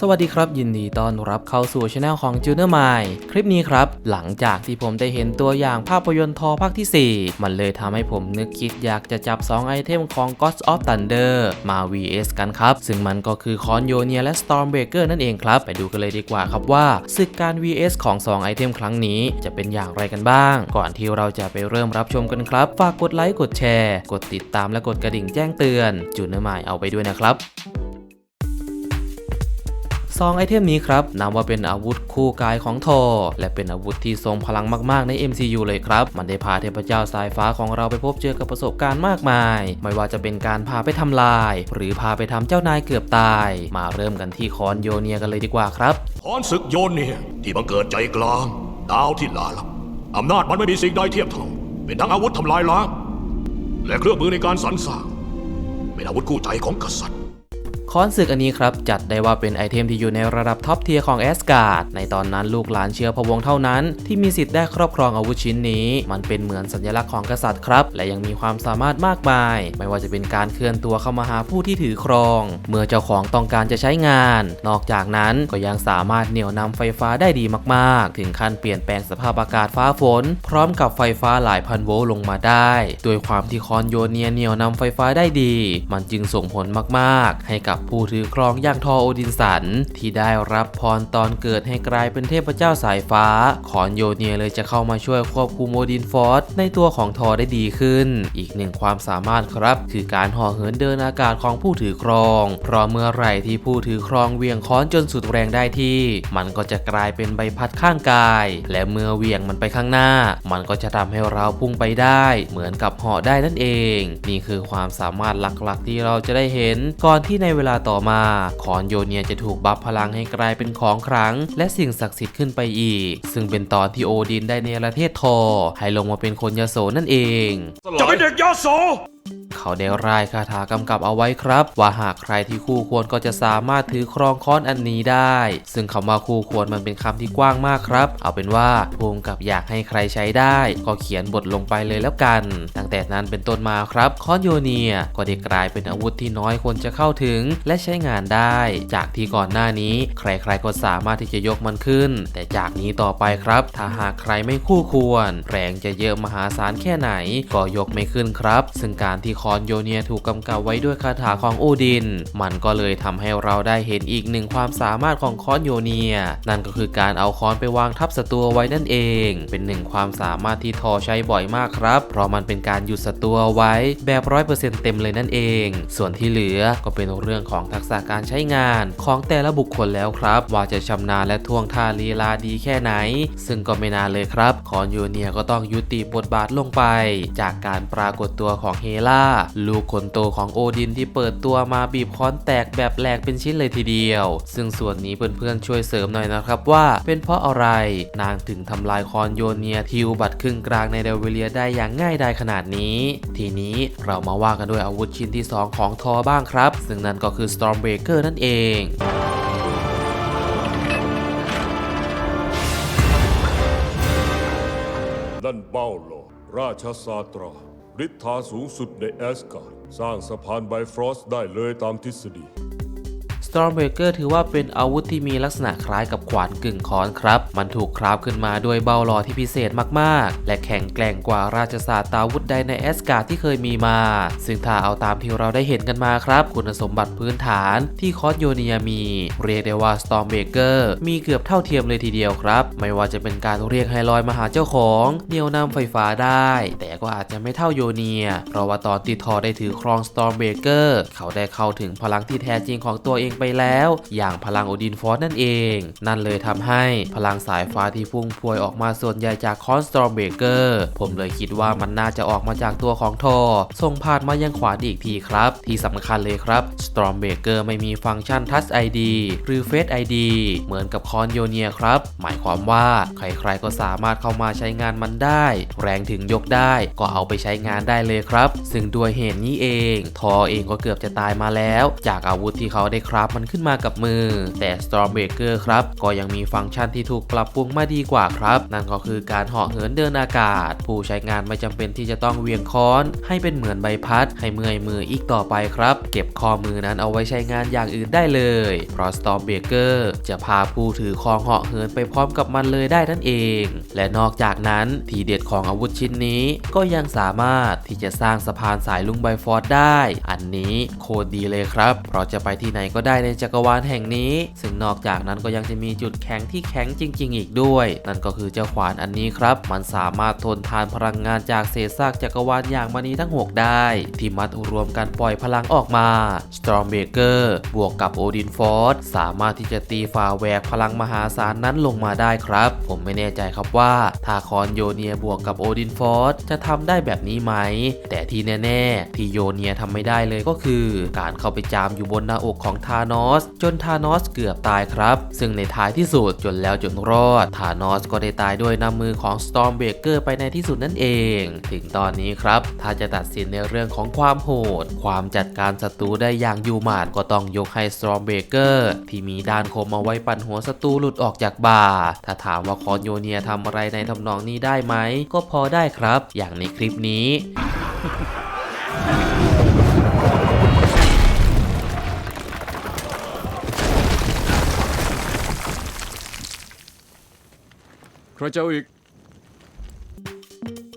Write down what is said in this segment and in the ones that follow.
สวัสดีครับ ยินดีต้อนรับเข้าสู่ช anel ของ j u n e r m i คลิปนี้ครับ หลังจากที่ผมได้เห็นตัวอย่างภาพยนตร์ทอภาคที่ 4 มันเลยทำให้ผมนึกคิดอยากจะจับ 2 ไอเทมของ Gods of Thunder มา vs กันครับ ซึ่งมันก็คือคอนโยเนียและ Stormbreaker นั่นเองครับ ไปดูกันเลยดีกว่าครับว่าศึกการ vs ของ 2 ไอเทมครั้งนี้จะเป็นอย่างไรกันบ้าง ก่อนที่เราจะไปเริ่มรับชมกันครับ ฝากกดไลค์กดแชร์ กดติดตามและกดกระดิ่งแจ้งเตือน j u n e r m i เอาไปด้วยนะครับ ซองไอเทมนี้ครับนับว่าเป็นอาวุธคู่กายของทอร์และเป็นอาวุธที่ทรงพลังมากๆใน MCU เลยครับ มันได้พาเทพเจ้าสายฟ้าของเราไปพบเจอกับประสบการณ์มากมาย ไม่ว่าจะเป็นการพาไปทำลาย หรือพาไปทำเจ้านายเกือบตาย มาเริ่มกันที่คอนโยเนียกันเลยดีกว่าครับพรศึกโยเนียที่บังเกิดใจกลางดาวที่ลาลับอำนาจมันไม่มีสิ่งใดเทียบเท่าเป็นทั้งอาวุธทำลายล้างและเครื่องมือในการสรรสร้างเป็นอาวุธคู่ใจของกษัตริย์ ค้อนศึกอันนี้ครับ จัดได้ว่าเป็นไอเทมที่อยู่ในระดับท็อปเทียร์ของแอสการ์ดในตอนนั้นลูกหลานเชื้อพระวงศ์เท่านั้น ที่มีสิทธิ์ได้ครอบครองอาวุธชิ้นนี้ มันเป็นเหมือนสัญลักษณ์ของกษัตริย์ครับ และยังมีความสามารถมากมาย ไม่ว่าจะเป็นการเคลื่อนตัวเข้ามาหาผู้ที่ถือครอง เมื่อเจ้าของต้องการจะใช้งาน นอกจากนั้นก็ยังสามารถเหนี่ยวนำไฟฟ้าได้ดีมากๆ ถึงขั้นเปลี่ยนแปลงสภาพอากาศฟ้าฝน พร้อมกับไฟฟ้าหลายพันโวลต์ลงมาได้ โดยความที่คอนโยเนียเหนี่ยวนำไฟฟ้าได้ดี มันจึงส่งผลมากๆ ให้กับผู้ถือครองอย่างทอโอดินสัน ที่ได้รับพรตอนเกิดให้กลายเป็นเทพเจ้าสายฟ้า ขอนโยเนียเลยจะเข้ามาช่วยควบคุมโอดินฟอร์สในตัวของทอได้ดีขึ้น อีกหนึ่งความสามารถครับ คือการห่อเหินเดินอากาศของผู้ถือครอง เพราะเมื่อไหร่ที่ผู้ถือครองเวียงค้อนจนสุดแรงได้ที่ มันก็จะกลายเป็นใบพัดข้างกาย และเมื่อเวียงมันไปข้างหน้า มันก็จะทำให้เราพุ่งไปได้ เหมือนกับหาะได้นั่นเอง นี่คือความสามารถหลักๆ ที่เราจะได้เห็นก่อนที่ในเวลาต่อมาคอนโยเนียจะถูกบัฟพลังให้กลายเป็นของขลัง และสิ่งศักดิ์สิทธิ์ขึ้นไปอีก ซึ่งเป็นตอนที่โอดินได้เนรเทศทอให้ลงมาเป็นคนยโสนั่นเอง จะเป็นเด็กยโส เขาได้ร่ายคาถากำกับเอาไว้ครับ ว่าหากใครที่คู่ควรก็จะสามารถถือครองค้อนอันนี้ได้ ซึ่งคำว่าคู่ควรมันเป็นคำที่กว้างมากครับ เอาเป็นว่าภูมิกับอยากให้ใครใช้ได้ ก็เขียนบทลงไปเลยแล้วกัน ตั้งแต่นั้นเป็นต้นมาครับค้อนโยเนียก็ได้กลายเป็นอาวุธที่น้อยคนจะเข้าถึง และใช้งานได้ จากที่ก่อนหน้านี้ ใครๆก็สามารถที่จะยกมันขึ้น แต่จากนี้ต่อไปครับ ถ้าหากใครไม่คู่ควร แรงจะเยอะมหาศาลแค่ไหน ก็ยกไม่ขึ้นครับ ซึ่งการที่คอนโยเนียถูกกำกับไว้ด้วยคาถาของโอดิน มันก็เลยทำให้เราได้เห็นอีกหนึ่งความสามารถของคอนโยเนีย นั่นก็คือการเอาค้อนไปวางทับศัตรูไว้นั่นเอง เป็นหนึ่งความสามารถที่ทอใช้บ่อยมากครับ เพราะมันเป็นการหยุดศัตรูไว้แบบร้อยเปอร์เซ็นต์เต็มเลยนั่นเอง ส่วนที่เหลือก็เป็นเรื่องของทักษะการใช้งานของแต่ละบุคคลแล้วครับ ว่าจะชำนาญและท่วงท่าลีลาดีแค่ไหน ซึ่งก็ไม่นานเลยครับคอนโยเนียก็ต้องยุติบทบาทลงไป จากการปรากฏตัวของเฮล่าลูกคนโตของโอดินที่เปิดตัวมาบีบค้อนแตกแบบแหลกเป็นชิ้นเลยทีเดียว ซึ่งส่วนนี้เพื่อนๆช่วยเสริมหน่อยนะครับว่าเป็นเพราะอะไรนางถึงทำลายคอนโยเนียทิวบัตครึ่งกลางในเดวิเลียได้อย่างง่ายดายขนาดนี้ ทีนี้เรามาว่ากันด้วยอาวุธชิ้นที่ 2 ของทอบ้างครับ ซึ่งนั่นก็คือ Stormbreaker นั่นเองนั่นเบ้าโลราชาสาตรา ฤทธาสูงสุดในแอสการ์ดสร้างสะพานไบฟรอสต์ได้เลยตามทฤษฎี Stormbreaker ถือว่าเป็นอาวุธที่มีลักษณะคล้ายกับขวานกึ่งค้อนครับ มันถูกคราฟขึ้นมาด้วยเบาลอที่พิเศษมากๆ และแข็งแกร่งกว่าราชสาสตราวุธใดในแอสการ์ที่เคยมีมา ซึ่งถ้าเอาตามที่เราได้เห็นกันมาครับ คุณสมบัติพื้นฐานที่คอสโยเนียมี เรียกได้ว่า Stormbreaker มีเกือบเท่าเทียมเลยทีเดียวครับ ไม่ว่าจะเป็นการเรียกให้ลอยมาหาเจ้าของเหนี่ยวนำไฟฟ้าได้ แต่ก็อาจจะไม่เท่าโยเนีย เพราะว่าตอนที่ทอได้ถือครอง Stormbreaker เขาได้เข้าถึงพลังที่แท้จริงของตัวเองไปแล้ว อย่างพลังโอดินฟอร์นั่นเอง นั่นเลยทำให้พลังสายฟ้าที่พุ่งพวยออกมาส่วนใหญ่จากคอนสตรอร์เบเกอร์ผมเลยคิดว่ามันน่าจะออกมาจากตัวของทอส่งผ่านมายังขวานอีกทีครับ ที่สำคัญเลยครับ Stormbreaker ไม่มีฟังก์ชัน Touch ID หรือ Face ID เหมือนกับคอนโยเนียครับ หมายความว่าใครๆก็สามารถเข้ามาใช้งานมันได้ แรงถึงยกได้ ก็เอาไปใช้งานได้เลยครับ ซึ่งด้วยเหตุนี้เอง ทอเองก็เกือบจะตายมาแล้ว จากอาวุธที่เขาได้คราฟมันขึ้นมากับมือ แต่ Stormbreaker ครับ ก็ยังมีฟังก์ชันที่ถูกปรับปรุงมาดีกว่าครับ นั่นก็คือการเหาะเหินเดินอากาศ ผู้ใช้งานไม่จำเป็นที่จะต้องเวียงค้อน ให้เป็นเหมือนใบพัด ให้เมื่อยมืออีกต่อไปครับ เก็บข้อมือนั้นเอาไว้ใช้งานอย่างอื่นได้เลย เพราะ Stormbreaker จะพาผู้ถือครองเหาะเหินไปพร้อมกับมันเลยได้นั่นเอง และนอกจากนั้นทีเด็ดของอาวุธชิ้นนี้ก็ยังสามารถที่จะสร้างสะพานสายลุงไบฟอร์ดได้ อันนี้โคตรดีเลยครับ เพราะจะไปที่ไหนก็ได้ในจักรวาลแห่งนี้ ซึ่งนอกจากนั้นก็ยังจะมีจุดแข็งที่แข็งจริง ๆ อีกด้วย นั่นก็คือเจ้าขวานอันนี้ครับ มันสามารถทนทานพลังงานจากเศษซากจักรวาลอย่างมณีทั้ง 6 ได้ ที่มัดรวมกันปล่อยพลังออกมา Stormbreaker บวกกับ Odin Force สามารถที่จะตีฝ่าแหวกพลังมหาศาลนั้นลงมาได้ครับ ผมไม่แน่ใจครับว่าถ้าคอนโยเนียบวกกับ Odin Force จะทำได้แบบนี้ไหม แต่ที่แน่ ๆ ที่โยเนียทำไม่ได้เลยก็คือ การเข้าไปจามอยู่บนหน้าอกของธานอส จนธานอสเกือบตายครับ ซึ่งในท้ายที่สุดจนแล้วจนรอดธานอสก็ได้ตายด้วยน้ำมือของ Stormbreaker ไปในที่สุดนั่นเอง ถึงตอนนี้ครับ ถ้าจะตัดสินในเรื่องของความโหด ความจัดการศัตรูได้อย่างยูมาดก็ต้องยกให้ Stormbreaker ที่มีด้านคมเอาไว้ปั่นหัวศัตรูหลุดออกจากบ่า ถ้าถามว่าคอนโยเนียทำอะไรในทำนองนี้ได้ไหม ก็พอได้ครับ อย่างในคลิปนี้ ใครจะเอาอีก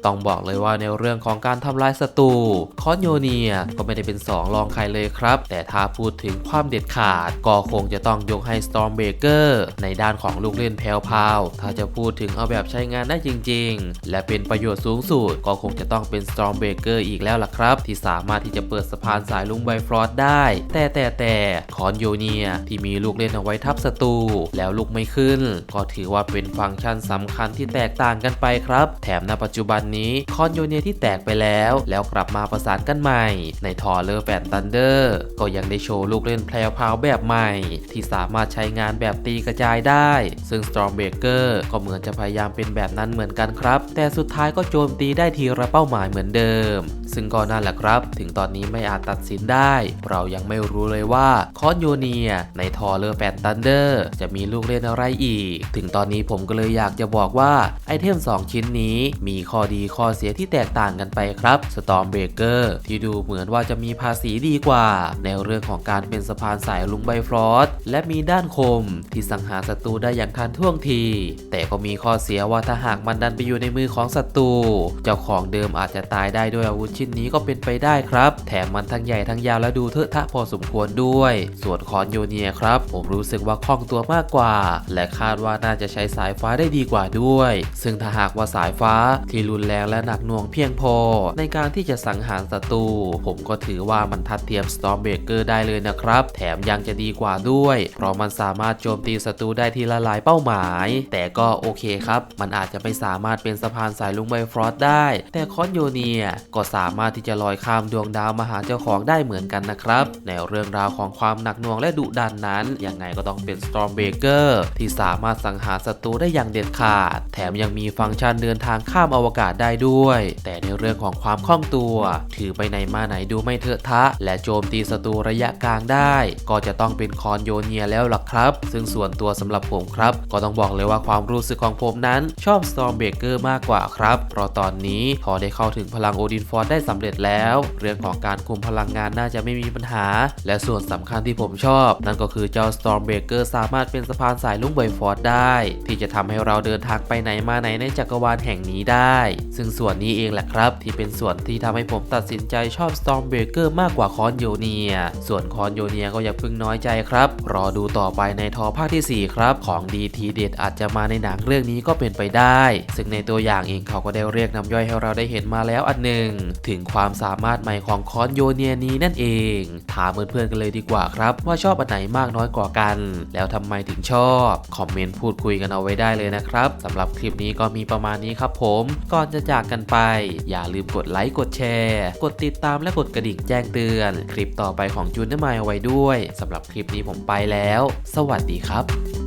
ต้องบอกเลยว่าในเรื่องของการทำลายศัตรูคอนโยเนียก็ไม่ได้เป็น 2 รองใครเลยครับ แต่ถ้าพูดถึงความเด็ดขาด ก็คงจะต้องยกให้ Stormbreaker ในด้านของลูกเล่นแพลวพาวถ้าจะพูดถึงเอาแบบใช้งานได้จริง ๆ และเป็นประโยชน์สูงสุด ก็คงจะต้องเป็น Stormbreaker อีกแล้วล่ะครับ ที่สามารถที่จะเปิดสะพานสายลุงไบฟรอสได้ แต่แต่แต่คอนโยเนียที่มีลูกเล่นเอาไว้ทับศัตรูแล้วลุกไม่ขึ้น ก็ถือว่าเป็นฟังก์ชันสำคัญที่แตกต่างกันไปครับ แถมณปัจจุบันนี้คอนโยเนียที่แตกไปแล้ว แล้วกลับมาประสานกันใหม่ ในทอเลอร์แฟนตันเดอร์ก็ยังได้โชว์ลูกเล่นแพลวพราวแบบใหม่ ที่สามารถใช้งานแบบตีกระจายได้ ซึ่ง Stormbreaker ก็เหมือนจะพยายามเป็นแบบนั้นเหมือนกันครับ แต่สุดท้ายก็โจมตีได้ทีละเป้าหมายเหมือนเดิม ซึ่งก็นั่นแหละครับ ถึงตอนนี้ไม่อาจตัดสินได้ เรายังไม่รู้เลยว่าคอนโยเนียในทอเลอร์แฟนตันเดอร์จะมีลูกเล่นอะไรอีก ถึงตอนนี้ผมก็เลยอยากจะบอกว่าไอเทม 2 ชิ้นนี้มีข้อดีีข้อเสียที่แตกต่างกันไปครับ Stormbreaker ที่ดูเหมือนว่าจะมีภาษีดีกว่า ในเรื่องของการเป็นสะพานสายลุงไบฟรอสและมีด้านคมที่สังหารศัตรูได้อย่างทันท่วงที แต่ก็มีข้อเสียว่าถ้าหากมันดันไปอยู่ในมือของศัตรูเจ้าของเดิมอาจจะตายได้ด้วยอาวุธชิ้นนี้ก็เป็นไปได้ครับ แถมมันทั้งใหญ่ทั้งยาวและดูเทอะทะพอสมควรด้วย ส่วนคอนโยเนียครับ ผมรู้สึกว่าคล่องตัวมากกว่า และคาดว่าน่าจะใช้สายฟ้าได้ดีกว่าด้วย ซึ่งถ้าหากว่าสายฟ้าที่รุนแรงและหนักหน่วงเพียงพอ ในการที่จะสังหารศัตรู ผมก็ถือว่ามันทัดเทียม Stormbreaker ได้เลยนะครับ แถมยังจะดีกว่าด้วย เพราะมันสามารถโจมตีศัตรูได้ทีละหลายเป้าหมาย แต่ก็โอเคครับ มันอาจจะไม่สามารถเป็นสะพานสายลุงไบฟรอสได้ แต่คอนโยเนียก็สามารถที่จะลอยข้ามดวงดาวมาหาเจ้าของได้เหมือนกันนะครับ ในเรื่องราวของความหนักหน่วงและดุดันนั้น ยังไงก็ต้องเป็น Stormbreaker ที่สามารถสังหารศัตรูได้อย่างเด็ดขาด แถมยังมีฟังก์ชันเดินทางข้ามอวกาศได้ด้วย แต่ในเรื่องของความคล่องตัว ถือไปไหนมาไหนดูไม่เถอะทะ และโจมตีศัตรูระยะกลางได้ ก็จะต้องเป็นคอนโยเนียแล้วล่ะครับ ซึ่งส่วนตัวสำหรับผมครับ ก็ต้องบอกเลยว่าความรู้สึกของผมนั้นชอบ Stormbreaker มากกว่าครับ เพราะตอนนี้พอได้เข้าถึงพลังโอดินฟอร์ได้สำเร็จแล้ว เรื่องของการคุมพลังงานน่าจะไม่มีปัญหา และส่วนสำคัญที่ผมชอบ นั่นก็คือเจ้า Stormbreaker สามารถเป็นสะพานสายลุ่งไบฟอร์ดได้ ที่จะทำให้เราเดินทางไปไหนมาไหนในจักรวาลแห่งนี้ได้ซึ่งส่วนนี้เองแหละครับ ที่เป็นส่วนที่ทำให้ผมตัดสินใจชอบ Stormbreaker มากกว่าคอนโยเนีย ส่วนคอนโยเนียก็อย่าเพิ่งน้อยใจครับ รอดูต่อไปในทอภาคที่ 4 ครับ ของดีทีเด็ดอาจจะมาในหนังเรื่องนี้ก็เป็นไปได้ ซึ่งในตัวอย่างเองเขาก็ได้เรียกน้ำย่อยให้เราได้เห็นมาแล้วอันหนึ่ง ถึงความสามารถใหม่ของคอนโยเนียนี้นั่นเอง ถามเพื่อนๆกันเลยดีกว่าครับ ว่าชอบอันไหนมากน้อยกว่ากัน แล้วทำไมถึงชอบ คอมเมนต์พูดคุยกันเอาไว้ได้เลยนะครับสำหรับคลิปนี้ก็มีประมาณนี้ครับผม ก่อนจะจากกันไป อย่าลืมกดไลค์กดแชร์ กดติดตามและกดกระดิ่งแจ้งเตือน คลิปต่อไปของจูนได้มาเอาไว้ด้วยสำหรับคลิปนี้ผมไปแล้ว สวัสดีครับ